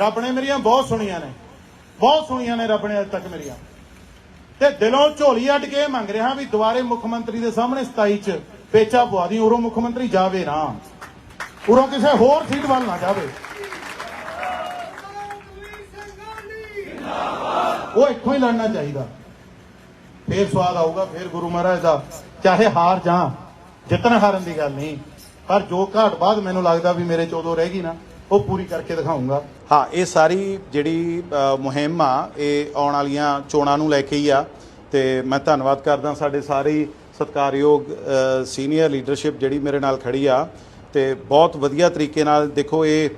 ਰੱਬ ਨੇ ਮੇਰੀਆਂ ਬਹੁਤ ਸੁਣੀਆਂ ਨੇ, ਬਹੁਤ ਸੁਣੀਆਂ ਨੇ ਰੱਬ ਨੇ ਅੱਜ ਤੱਕ ਮੇਰੀਆਂ। ਤੇ ਦਿਲੋਂ ਝੋਲੀ ਅੱਡ ਕੇ ਮੰਗ ਰਿਹਾ ਵੀ ਦੁਬਾਰੇ ਮੁੱਖ ਮੰਤਰੀ ਦੇ ਸਾਹਮਣੇ 27 ਚ ਪੇਚਾ ਪਵਾ ਦੀ, ਉਰੋਂ ਮੁੱਖ ਮੰਤਰੀ ਜਾਵੇ ਨਾ। ਉਰੋਂ ਕਿਸੇ ਹੋਰ ਸੀਟ ਵੱਲ ਨਾ ਜਾਵੇ। ਉਹ ਇੱਥੋਂ ਹੀ ਲੜਨਾ ਚਾਹੀਦਾ। ਫੇਰ ਸਵਾਦ ਆਊਗਾ, ਫੇਰ ਗੁਰੂ ਮਹਾਰਾਜ ਦਾ, ਚਾਹੇ ਹਾਰ ਜਾਂ ਜਿੱਤਣ ਹਾਰਨ ਦੀ ਗੱਲ ਨਹੀਂ। ਪਰ ਜੋ ਘਾਟ ਬਾਅਦ ਮੈਨੂੰ ਲੱਗਦਾ ਵੀ ਮੇਰੇ ਚ ਉਦੋਂ ਰਹਿ ਗਈ ਨਾ ਉਹ ਪੂਰੀ ਕਰਕੇ ਦਿਖਾਉਂਗਾ। ਹਾਂ, ਇਹ ਸਾਰੀ ਜਿਹੜੀ ਮੁਹਿੰਮ ਆ, ਇਹ ਆਉਣ ਵਾਲੀਆਂ ਚੋਣਾਂ ਨੂੰ ਲੈ ਕੇ ਹੀ ਆ। ਤੇ ਮੈਂ ਧੰਨਵਾਦ ਕਰਦਾ ਸਾਡੇ ਸਾਰੇ ਸਤਿਕਾਰਯੋਗ ਸੀਨੀਅਰ ਲੀਡਰਸ਼ਿਪ ਜਿਹੜੀ ਮੇਰੇ ਨਾਲ ਖੜੀ ਆ। ਤੇ ਬਹੁਤ ਵਧੀਆ ਤਰੀਕੇ ਨਾਲ ਦੇਖੋ, ਇਹ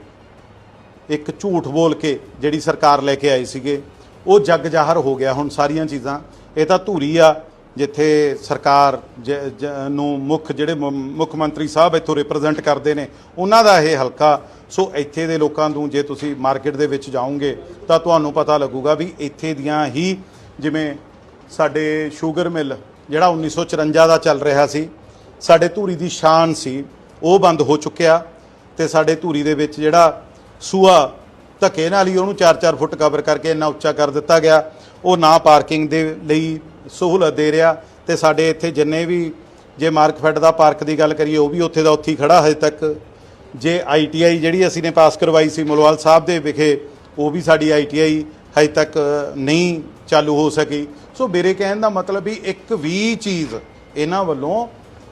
ਇੱਕ ਝੂਠ ਬੋਲ ਕੇ ਜਿਹੜੀ ਸਰਕਾਰ ਲੈ ਕੇ ਆਈ ਸੀਗੇ, ਉਹ ਜੱਗ ਜ਼ਾਹਰ ਹੋ ਗਿਆ ਹੁਣ ਸਾਰੀਆਂ ਚੀਜ਼ਾਂ। ਇਹ ਤਾਂ ਧੂਰੀ ਆ ਜਿੱਥੇ ਸਰਕਾਰ ਜ- ਜ- ਨੂੰ ਮੁੱਖ ਜਿਹੜੇ ਮੁੱਖ ਮੰਤਰੀ ਸਾਹਿਬ ਇੱਥੋਂ ਰਿਪਰੈਜ਼ੈਂਟ ਕਰਦੇ ਨੇ, ਉਹਨਾਂ ਦਾ ਇਹ ਹਲਕਾ। ਸੋ ਇੱਥੇ ਦੇ ਲੋਕਾਂ ਨੂੰ ਜੇ ਤੁਸੀਂ ਮਾਰਕੀਟ ਦੇ ਵਿੱਚ ਜਾਓਗੇ, ਤਾਂ ਤੁਹਾਨੂੰ ਪਤਾ ਲੱਗੂਗਾ ਵੀ ਇੱਥੇ ਦੀਆਂ ਹੀ ਜਿਵੇਂ ਸਾਡੇ ਸ਼ੂਗਰ ਮਿਲ ਜਿਹੜਾ 1954 ਦਾ ਚੱਲ ਰਿਹਾ ਸੀ, ਸਾਡੇ ਧੂਰੀ ਦੀ ਸ਼ਾਨ ਸੀ, ਉਹ ਬੰਦ ਹੋ ਚੁੱਕਿਆ ਤੇ ਸਾਡੇ ਧੂਰੀ ਦੇ ਵਿੱਚ ਜਿਹੜਾ ਸੂਆ ਧੱਕੇ ਨਾਲ ਹੀ ਉਹਨੂੰ 4-4 ਫੁੱਟ ਕਵਰ ਕਰਕੇ ਇੰਨਾ ਉੱਚਾ ਕਰ ਦਿੱਤਾ ਗਿਆ। ਉਹ ਨਾ ਪਾਰਕਿੰਗ ਦੇ ਲਈ ਸਹੂਲਤ ਦੇ ਰਿਹਾ ਤੇ ਸਾਡੇ ਇੱਥੇ ਜਿੰਨੇ ਵੀ, ਜੇ ਮਾਰਕਫੈਟ ਦਾ ਪਾਰਕ ਦੀ ਗੱਲ ਕਰੀਏ, ਉਹ ਵੀ ਉੱਥੇ ਦਾ ਉੱਥੇ ਹੀ ਖੜਾ ਹਜੇ ਤੱਕ। ਜੇ ਆਈਟੀਆਈ ਜਿਹੜੀ ਅਸੀਂ ਨੇ ਪਾਸ ਕਰਵਾਈ ਸੀ ਮਲਵਾਲ ਸਾਹਿਬ ਦੇ ਵਿਖੇ, ਉਹ ਵੀ ਸਾਡੀ ਆਈਟੀਆਈ ਹਜੇ ਤੱਕ ਨਹੀਂ ਚਾਲੂ ਹੋ ਸਕੀ। ਸੋ ਮੇਰੇ ਕਹਿਣ ਦਾ ਮਤਲਬ ਵੀ ਇੱਕ ਵੀ ਚੀਜ਼ ਇਹਨਾਂ ਵੱਲੋਂ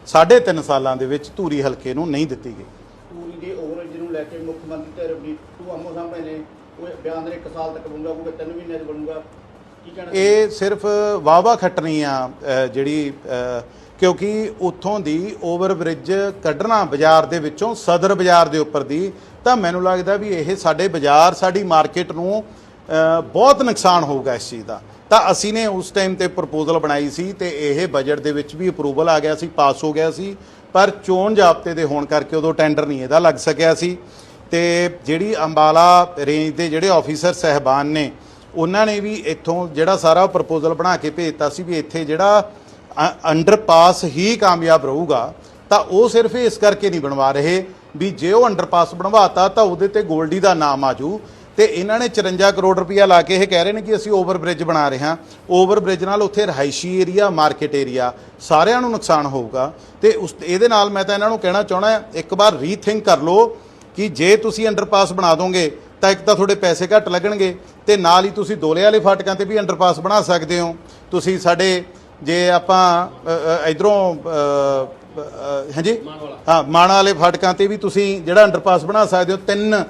ਸਾਢੇ ਤਿੰਨ ਸਾਲਾਂ ਦੇ ਵਿੱਚ ਧੂਰੀ ਹਲਕੇ ਨੂੰ ਨਹੀਂ ਦਿੱਤੀ ਗਈ। ਧੂਰੀ ਦੇ ਓਵਰੇਜ ਨੂੰ ਲੈ ਕੇ ਮੁੱਖ ਮੰਤਰੀ ਤੇ ਰਵਨੀਤ ਆਮੋ ਸਾਹਮਣੇ ਨੇ, ਉਹ ਬਿਆਨ ਦੇ ਇੱਕ ਸਾਲ ਤੱਕ ਬਣੂਗਾ, ਉਹ ਤਿੰਨ ਮਹੀਨੇ ਚ ਬਣੂਗਾ। ਇਹ ਸਿਰਫ ਵਾਵਾ ਖੱਟਣੀ ਆ ਜਿਹੜੀ ਕਿਉਂਕਿ ਉੱਥੋਂ ਦੀ ਓਵਰ ਬ੍ਰਿਜ ਕੱਢਣਾ ਬਾਜ਼ਾਰ ਦੇ ਵਿੱਚੋਂ ਸਦਰ ਬਾਜ਼ਾਰ ਦੇ ਉੱਪਰ ਦੀ, ਤਾਂ ਮੈਨੂੰ ਲੱਗਦਾ ਵੀ ਇਹ ਸਾਡੇ ਬਾਜ਼ਾਰ, ਸਾਡੀ ਮਾਰਕੀਟ ਨੂੰ ਬਹੁਤ ਨੁਕਸਾਨ ਹੋਊਗਾ ਇਸ ਚੀਜ਼ ਦਾ। ਤਾਂ ਅਸੀਂ ਨੇ ਉਸ ਟਾਈਮ ਤੇ ਪ੍ਰਪੋਜ਼ਲ ਬਣਾਈ ਸੀ ਤੇ ਇਹ ਬਜਟ ਦੇ ਵਿੱਚ ਵੀ ਅਪਰੂਵਲ ਆ ਗਿਆ ਸੀ, ਪਾਸ ਹੋ ਗਿਆ ਸੀ, ਪਰ ਚੋਣ ਜਾਬਤੇ ਦੇ ਹੋਣ ਕਰਕੇ ਉਦੋਂ ਟੈਂਡਰ ਨਹੀਂ ਇਹਦਾ ਲੱਗ ਸਕਿਆ ਸੀ। ਤੇ ਜਿਹੜੀ ਅੰਬਾਲਾ ਰੇਂਜ ਦੇ ਜਿਹੜੇ ਆਫੀਸਰ ਸਹਿਬਾਨ ਨੇ ਉਹਨਾਂ ਨੇ ਵੀ ਇੱਥੋਂ ਜਿਹੜਾ ਸਾਰਾ ਪ੍ਰਪੋਜ਼ਲ ਬਣਾ ਕੇ ਭੇਜਤਾ ਸੀ ਵੀ ਇੱਥੇ ਜਿਹੜਾ ਅੰਡਰਪਾਸ ਹੀ ਕਾਮਯਾਬ ਰਹੂਗਾ, ਤਾਂ ਉਹ ਸਿਰਫ ਇਸ ਕਰਕੇ ਨਹੀਂ ਬਣਵਾ ਰਹੇ ਵੀ ਜੇ ਉਹ ਅੰਡਰਪਾਸ ਬਣਵਾਤਾ ਤਾਂ ਉਹਦੇ ਤੇ ਗੋਲਡੀ ਦਾ ਨਾਮ ਆਜੂ ਤੇ ਇਹਨਾਂ ਨੇ 54 ਕਰੋੜ ਰੁਪਇਆ ਲਾ ਕੇ ਇਹ ਕਹਿ ਰਹੇ ਨੇ ਕਿ ਅਸੀਂ ਓਵਰ ਬ੍ਰਿਜ ਬਣਾ ਰਹੇ ਹਾਂ। ਓਵਰ ਬ੍ਰਿਜ ਨਾਲ ਉੱਥੇ ਰਹਾਇਸ਼ੀ ਏਰੀਆ, ਮਾਰਕੀਟ ਏਰੀਆ ਸਾਰਿਆਂ ਨੂੰ ਨੁਕਸਾਨ ਹੋਊਗਾ। ਤੇ ਉਸ ਇਹਦੇ ਨਾਲ ਮੈਂ ਤਾਂ ਇਹਨਾਂ ਨੂੰ ਕਹਿਣਾ ਚਾਹਣਾ ਇੱਕ ਵਾਰ ਰੀਥਿੰਕ ਕਰ ਲਓ ਕਿ ਜੇ ਤੁਸੀਂ ਅੰਡਰਪਾਸ ਬਣਾ ਦੋਗੇ ਤਾਂ ਇੱਕ ਤਾਂ ਤੁਹਾਡੇ ਪੈਸੇ ਘੱਟ ਲੱਗਣਗੇ ਤੇ ਨਾਲ ਹੀ ਤੁਸੀਂ ਦੋਲੇ ਵਾਲੇ ਫਾਟਕਾਂ ਤੇ ਵੀ ਅੰਡਰਪਾਸ ਬਣਾ ਸਕਦੇ ਹੋ। ਤੁਸੀਂ ਸਾਡੇ ਜੇ ਆਪਾਂ ਇਧਰੋਂ ਹਾਂਜੀ? ਹਾਂ ਮਾਣਾ ਵਾਲੇ ਫਾਟਕਾਂ ਤੇ ਵੀ ਤੁਸੀਂ ਜਿਹੜਾ ਅੰਡਰਪਾਸ ਬਣਾ ਸਕਦੇ ਹੋ ਤਿੰਨ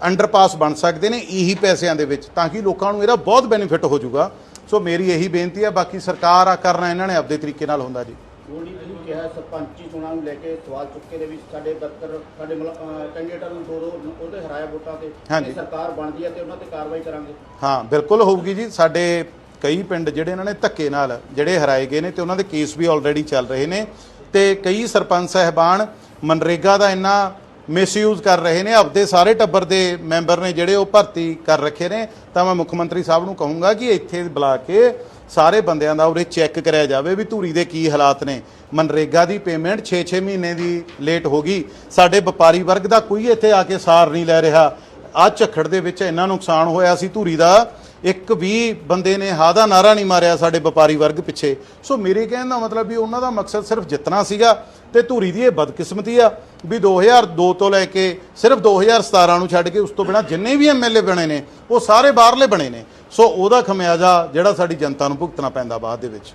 ਅੰਡਰਪਾਸ ਬਣ ਸਕਦੇ ਨੇ ਇਹੀ ਪੈਸਿਆਂ ਦੇ ਵਿੱਚ ਤਾਂ ਕਿ ਲੋਕਾਂ ਨੂੰ ਇਹਦਾ ਬਹੁਤ ਬੈਨੀਫਿਟ ਹੋ ਜਾਊਗਾ। ਸੋ ਮੇਰੀ ਇਹੀ ਬੇਨਤੀ ਹੈ ਬਾਕੀ ਸਰਕਾਰ ਆ ਕਰਨਾ ਇਹਨਾਂ ਨੇ ਆਪਦੇ ਤਰੀਕੇ ਨਾਲ ਹੁੰਦਾ ਜੀ? ਕਿਹਾ ਸਰਪੰਚੀ ਚੋਣਾਂ ਨੂੰ ਲੈ ਕੇ ਸਵਾਲ ਚੁੱਕੇ ਦੇ ਵਿੱਚ ਸਾਡੇ 72 ਸਾਡੇ ਕੈਂਡੀਡੇਟਾਂ ਨੂੰ ਦੋ ਦੋ ਉਹਦੇ ਹਰਾਇਆ ਵੋਟਾਂ ਤੇ ਹਾਂਜੀ। ਜੇ ਸਰਕਾਰ ਬਣਦੀ ਹੈ ਤੇ ਉਹਨਾਂ ਤੇ ਕਾਰਵਾਈ ਕਰਾਂਗੇ ਹਾਂ ਬਿਲਕੁਲ ਹੋਊਗੀ ਜੀ ਸਾਡੇ ਕਈ ਪਿੰਡ ਜਿਹੜੇ ਇਹਨਾਂ ਨੇ ਧੱਕੇ ਨਾਲ ਜਿਹੜੇ ਹਰਾਏ ਗਏ ਨੇ ਤੇ ਉਹਨਾਂ ਦੇ ਕੇਸ ਵੀ ਆਲਰੇਡੀ ਚੱਲ ਰਹੇ ਨੇ ਤੇ ਕਈ ਸਰਪੰਚ ਸਹਿਬਾਨ ਮਨਰੇਗਾ ਦਾ ਇੰਨਾ ਮਿਸਯੂਜ਼ ਕਰ ਰਹੇ ਨੇ, ਆਪਦੇ ਸਾਰੇ ਟੱਬਰ ਦੇ ਮੈਂਬਰ ਨੇ ਜਿਹੜੇ ਉਹ ਭਰਤੀ ਕਰ ਰੱਖੇ ਨੇ। ਤਾਂ ਮੈਂ ਮੁੱਖ ਮੰਤਰੀ ਸਾਹਿਬ ਨੂੰ ਕਹੂੰਗਾ ਕਿ ਇੱਥੇ ਬੁਲਾ ਕੇ ਸਾਰੇ ਬੰਦਿਆਂ ਦਾ ਉਰੇ ਚੈੱਕ ਕਰਿਆ ਜਾਵੇ ਵੀ ਧੂਰੀ ਦੇ ਕੀ ਹਾਲਾਤ ਨੇ। ਮਨਰੇਗਾ ਦੀ ਪੇਮੈਂਟ 6-6 ਮਹੀਨੇ ਦੀ ਲੇਟ ਹੋ ਗਈ। ਸਾਡੇ ਵਪਾਰੀ ਵਰਗ ਦਾ ਕੋਈ ਇੱਥੇ ਆ ਕੇ ਸਾਰ ਨਹੀਂ ਲੈ ਰਿਹਾ। ਆ ਝੱਖੜ ਦੇ ਵਿੱਚ ਇੰਨਾ ਨੁਕਸਾਨ ਹੋਇਆ ਸੀ ਧੂਰੀ ਦਾ। ਇੱਕ ਵੀ ਬੰਦੇ ਨੇ ਹਾ ਦਾ ਨਾਰਾ ਨਹੀਂ ਮਾਰਿਆ ਸਾਡੇ ਵਪਾਰੀ ਵਰਗ ਪਿੱਛੇ। ਸੋ ਮੇਰੇ ਕਹਿਣ ਦਾ ਮਤਲਬ ਵੀ ਉਹਨਾਂ ਦਾ ਮਕਸਦ ਸਿਰਫ ਜਿੱਤਣਾ ਸੀਗਾ ਤੇ ਧੂਰੀ ਦੀ ਇਹ ਬਦਕਿਸਮਤੀ ਆ। ਵੀ 2002 ਤੋਂ ਲੈ ਕੇ ਸਿਰਫ 2017 ਨੂੰ ਛੱਡ ਕੇ ਉਸ ਤੋਂ ਬਿਨਾ ਜਿੰਨੇ ਵੀ ਐਮਐਲਏ ਬਣੇ ਨੇ, ਉਹ ਸਾਰੇ ਬਾਹਰਲੇ ਬਣੇ ਨੇ। ਸੋ ਉਹਦਾ ਖਮਿਆਜ਼ਾ ਜਿਹੜਾ ਸਾਡੀ ਜਨਤਾ ਨੂੰ ਭੁਗਤਣਾ ਪੈਂਦਾ ਬਾਅਦ ਦੇ ਵਿੱਚ।